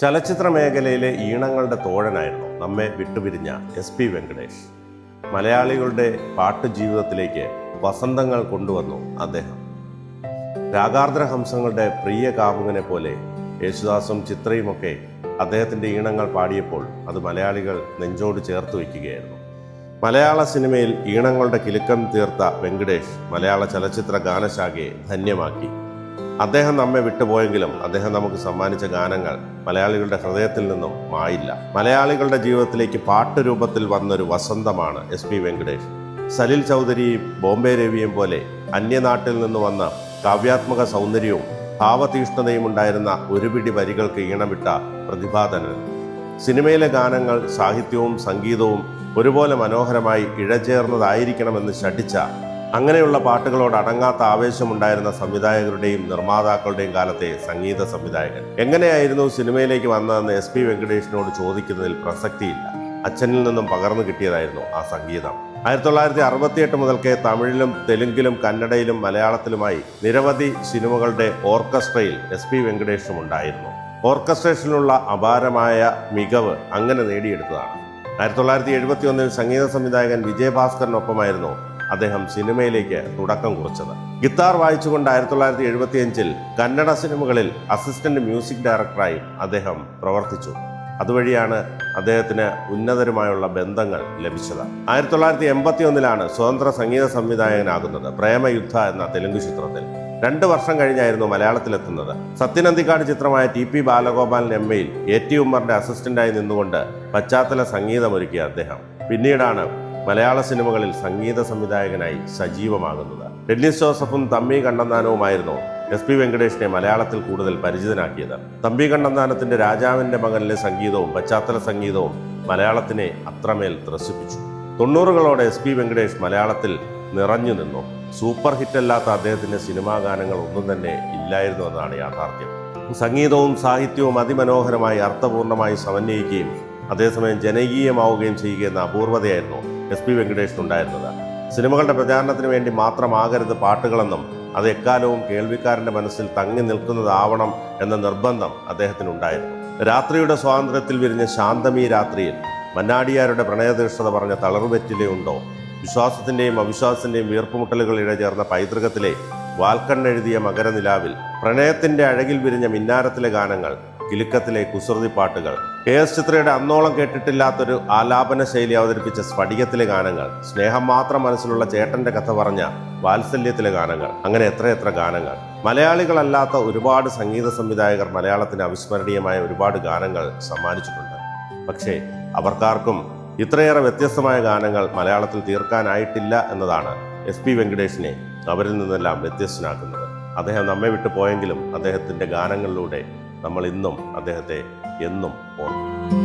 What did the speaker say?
ചലച്ചിത്ര മേഖലയിലെ ഈണങ്ങളുടെ തോഴനായിരുന്നു നമ്മെ വിട്ടുപിരിഞ്ഞ എസ് പി വെങ്കടേഷ്. മലയാളികളുടെ പാട്ടു ജീവിതത്തിലേക്ക് വസന്തങ്ങൾ കൊണ്ടുവന്നു അദ്ദേഹം. രാഗാർദ്ര ഹംസങ്ങളുടെ പ്രിയ കാമുകനെ പോലെ യേശുദാസും ചിത്രയുമൊക്കെ അദ്ദേഹത്തിന്റെ ഈണങ്ങൾ പാടിയപ്പോൾ അത് മലയാളികൾ നെഞ്ചോട് ചേർത്ത് വയ്ക്കുകയായിരുന്നു. മലയാള സിനിമയിൽ ഈണങ്ങളുടെ കിലുക്കം തീർത്ത വെങ്കടേഷ് മലയാള ചലച്ചിത്ര ഗാനശാഖയെ ധന്യമാക്കി. അദ്ദേഹം നമ്മെ വിട്ടുപോയെങ്കിലും അദ്ദേഹം നമുക്ക് സമ്മാനിച്ച ഗാനങ്ങൾ മലയാളികളുടെ ഹൃദയത്തിൽ നിന്നും മായില്ല. മലയാളികളുടെ ജീവിതത്തിലേക്ക് പാട്ട് രൂപത്തിൽ വന്നൊരു വസന്തമാണ് എസ് പി വെങ്കടേഷ്. സലിൽ ചൗധരിയും ബോംബെ രവിയും പോലെ അന്യനാട്ടിൽ നിന്ന് വന്ന കാവ്യാത്മക സൗന്ദര്യവും ഭാവതീഷ്ണതയും ഉണ്ടായിരുന്ന ഒരുപിടി വരികൾക്ക് ഈണമിട്ട പ്രതിഭാതനൻ സിനിമയിലെ ഗാനങ്ങൾ സാഹിത്യവും സംഗീതവും ഒരുപോലെ മനോഹരമായി ഇഴചേർന്നതായിരിക്കണമെന്ന് ശഠിച്ച അങ്ങനെയുള്ള പാട്ടുകളോട് അടങ്ങാത്ത ആവേശമുണ്ടായിരുന്ന സംവിധായകരുടെയും നിർമ്മാതാക്കളുടെയും കാലത്തെ സംഗീത സംവിധായകൻ. എങ്ങനെയായിരുന്നു സിനിമയിലേക്ക് വന്നതെന്ന് എസ് പി വെങ്കടേഷിനോട് ചോദിക്കുന്നതിൽ പ്രസക്തിയില്ല. അച്ഛനിൽ നിന്നും പകർന്നു കിട്ടിയതായിരുന്നു ആ സംഗീതം. ആയിരത്തി തൊള്ളായിരത്തി അറുപത്തിയെട്ട് മുതൽക്കേ തമിഴിലും തെലുങ്കിലും കന്നഡയിലും മലയാളത്തിലുമായി നിരവധി സിനിമകളുടെ ഓർക്കസ്ട്രയിൽ എസ് പി വെങ്കടേഷും ഉണ്ടായിരുന്നു. ഓർക്കസ്ട്രേഷനിലുള്ള അപാരമായ മികവ് അങ്ങനെ നേടിയെടുത്തതാണ്. ആയിരത്തി തൊള്ളായിരത്തി എഴുപത്തി ഒന്നിൽ സംഗീത സംവിധായകൻ വിജയഭാസ്കറിനൊപ്പമായിരുന്നു അദ്ദേഹം സിനിമയിലേക്ക് തുടക്കം കുറിച്ചത്. ഗിത്താർ വായിച്ചുകൊണ്ട് ആയിരത്തി തൊള്ളായിരത്തി എഴുപത്തിയഞ്ചിൽ കന്നഡ സിനിമകളിൽ അസിസ്റ്റന്റ് മ്യൂസിക് ഡയറക്ടറായി അദ്ദേഹം പ്രവർത്തിച്ചു. അതുവഴിയാണ് അദ്ദേഹത്തിന് ഉന്നതരുമായുള്ള ബന്ധങ്ങൾ ലഭിച്ചത്. ആയിരത്തി തൊള്ളായിരത്തി എൺപത്തി ഒന്നിലാണ് സ്വതന്ത്ര സംഗീത സംവിധായകനാകുന്നത് പ്രേമയുദ്ധ എന്ന തെലുങ്ക് ചിത്രത്തിൽ. രണ്ട് വർഷം കഴിഞ്ഞായിരുന്നു മലയാളത്തിലെത്തുന്നത്. സത്യനന്ദിക്കാട് ചിത്രമായ ടി പി ബാലഗോപാലൻ എം എയിൽ എ ടി ഉമ്മറിന്റെ അസിസ്റ്റന്റായി നിന്നുകൊണ്ട് പശ്ചാത്തല സംഗീതമൊരുക്കിയ അദ്ദേഹം. പിന്നീടാണ് മലയാള സിനിമകളിൽ സംഗീത സംവിധായകനായി സജീവമാകുന്നത്. ഡെന്നിസ് ജോസഫും തമ്മി കണ്ണന്താനവുമായിരുന്നു എസ് പി വെങ്കടേഷിനെ മലയാളത്തിൽ കൂടുതൽ പരിചിതനാക്കിയത്. തമ്പി കണ്ണന്താനത്തിന്റെ രാജാവിന്റെ മകനിലെ സംഗീതവും പശ്ചാത്തല സംഗീതവും മലയാളത്തിനെ അത്രമേൽ ത്രസിപ്പിച്ചു. തൊണ്ണൂറുകളോടെ എസ് പി വെങ്കടേഷ് മലയാളത്തിൽ നിറഞ്ഞു നിന്നു. സൂപ്പർ ഹിറ്റല്ലാത്ത അദ്ദേഹത്തിന്റെ സിനിമാ ഗാനങ്ങൾ ഒന്നും തന്നെ ഇല്ലായിരുന്നു എന്നാണ് യാഥാർത്ഥ്യം. സംഗീതവും സാഹിത്യവും അതിമനോഹരമായി അർത്ഥപൂർണമായി സമന്വയിക്കുകയും അതേസമയം ജനകീയമാവുകയും ചെയ്യുക എന്ന അപൂർവതയായിരുന്നു എസ് പി വെങ്കടേഷിനുണ്ടായിരുന്നത് സിനിമകളുടെ പ്രചാരണത്തിന് വേണ്ടി മാത്രമാകരുത് പാട്ടുകളെന്നും അത് എക്കാലവും കേൾവിക്കാരന്റെ മനസ്സിൽ തങ്ങി നിൽക്കുന്നതാവണം എന്ന നിർബന്ധം അദ്ദേഹത്തിനുണ്ടായിരുന്നു. രാത്രിയുടെ സ്വാതന്ത്ര്യത്തിൽ വിരിഞ്ഞ ശാന്തമീ രാത്രിയിൽ മന്നാടിയാരുടെ പ്രണയതീഷ്ണത പറഞ്ഞ തളർവെറ്റിലെ ഉണ്ടോ? വിശ്വാസത്തിന്റെയും അവിശ്വാസത്തിന്റെയും വീർപ്പുമുട്ടലുകൾ ഇഴചേർന്ന പൈതൃകത്തിലെ വാൽക്കണ്ണെഴുതിയ മകരനിലാവിൽ പ്രണയത്തിന്റെ അഴകിൽ വിരിഞ്ഞ മിന്നാരത്തിലെ ഗാനങ്ങൾ കിലുക്കത്തിലെ കുസൃതി പാട്ടുകൾ കെ എസ് ചിത്രയുടെ അന്നോളം കേട്ടിട്ടില്ലാത്തൊരു ആലാപന ശൈലി അവതരിപ്പിച്ച സ്ഫടികത്തിലെ ഗാനങ്ങൾ സ്നേഹം മാത്രം മനസ്സിലുള്ള ചേട്ടന്റെ കഥ പറഞ്ഞ വാത്സല്യത്തിലെ ഗാനങ്ങൾ അങ്ങനെ എത്രയെത്ര ഗാനങ്ങൾ. മലയാളികളല്ലാത്ത ഒരുപാട് സംഗീത സംവിധായകർ മലയാളത്തിന് അവിസ്മരണീയമായ ഒരുപാട് ഗാനങ്ങൾ സമ്മാനിച്ചിട്ടുണ്ട്. പക്ഷേ അവർക്കാർക്കും ഇത്രയേറെ വ്യത്യസ്തമായ ഗാനങ്ങൾ മലയാളത്തിൽ തീർക്കാനായിട്ടില്ല എന്നതാണ് എസ് പി വെങ്കടേഷിനെ അവരിൽ നിന്നെല്ലാം വ്യത്യസ്തനാക്കുന്നത്. അദ്ദേഹം നമ്മെ വിട്ടു പോയെങ്കിലും അദ്ദേഹത്തിന്റെ ഗാനങ്ങളിലൂടെ നമ്മൾ ഇന്നും അദ്ദേഹത്തെ എന്നും ഓർക്കും.